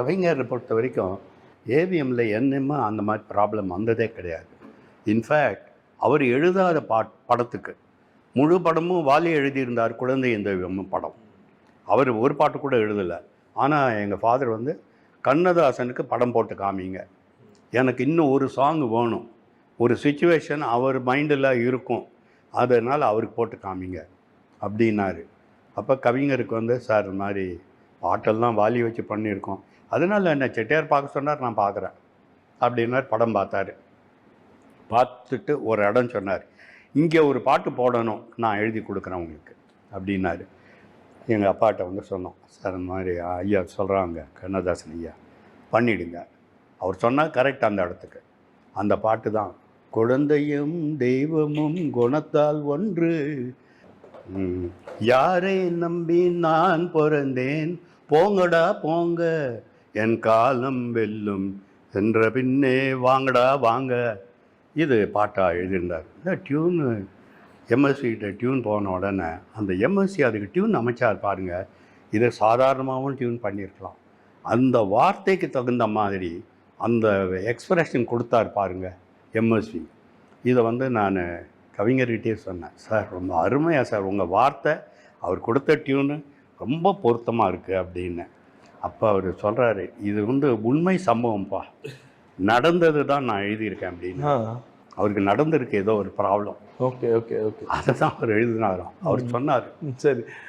கவிஞரை பொறுத்த வரைக்கும் ஏவிஎம்மில் என்னமோ அந்த மாதிரி ப்ராப்ளம் வந்ததே கிடையாது. இன்ஃபேக்ட் அவர் எழுதாத பாட் படத்துக்கு முழு படமும் வாலி எழுதியிருந்தார் குழந்தை இந்த படம். அவர் ஒரு பாட்டு கூட எழுதலை. ஆனால் எங்கள் ஃபாதர் வந்து கண்ணதாசனுக்கு படம் போட்டு காமிங்க. எனக்கு இன்னும் ஒரு சாங் வேணும். ஒரு சுச்சுவேஷன் அவர் மைண்டில் இருக்கும். அதனால் அவருக்கு போட்டு காமிங்க அப்படின்னாரு. அப்போ கவிஞருக்கு வந்து சார் இந்த மாதிரி பாட்டெல்லாம் வாலி வச்சு பண்ணியிருக்கோம். அதனால் என்ன செட்டியார் பார்க்க சொன்னார் நான் பார்க்குறேன் அப்படின்னார் படம் பார்த்தாரு. பார்த்துட்டு ஒரு இடம் சொன்னார். இங்கே ஒரு பாட்டு போடணும் நான் எழுதி கொடுக்குறேன் உங்களுக்கு அப்படின்னாரு. எங்கள் அப்பாட்ட வந்து சொன்னோம் சார் இந்த மாதிரி ஐயா சொல்கிறாங்க கண்ணதாசன் ஐயா பண்ணிடுங்க. அவர் சொன்னால் கரெக்ட் அந்த இடத்துக்கு. அந்த பாட்டு தான் குழந்தையும் தெய்வமும் குணத்தால் ஒன்று. யாரை நம்பி நான் பிறந்தேன்? போங்கடா போங்க. என் காலம் வெல்லும் என்ற பின்னே வாங்கடா வாங்க. இது பாட்டாக எழுதியிருந்தார். இந்த டியூனு எம்எஸ்சிகிட்ட டியூன் போன உடனே அந்த எம்எஸ்சி அதுக்கு டியூன் அமைச்சார் பாருங்கள் இதை சாதாரணமாகவும் டியூன் பண்ணியிருக்கலாம். அந்த வார்த்தைக்கு தகுந்த மாதிரி அந்த எக்ஸ்பிரஷன் கொடுத்தார் பாருங்கள் எம்எஸ்சி இதை வந்து நான் கவிஞர்கிட்டே சொன்னேன். சார் ரொம்ப அருமையாக சார் உங்கள் வார்த்தை. அவர் கொடுத்த டியூனு ரொம்ப பொருத்தமாக இருக்குது அப்படின்னு. அப்போ அவர் சொல்கிறாரு இது வந்து உண்மை சம்பவம்ப்பா நடந்தது தான் நான் எழுதியிருக்கேன் அப்படின்னு. அவருக்கு நடந்திருக்கு ஏதோ ஒரு ப்ராப்ளம் ஓகே ஓகே ஓகே. அதை தான் அவர் எழுதினாராம். அவர் சொன்னார். சரி.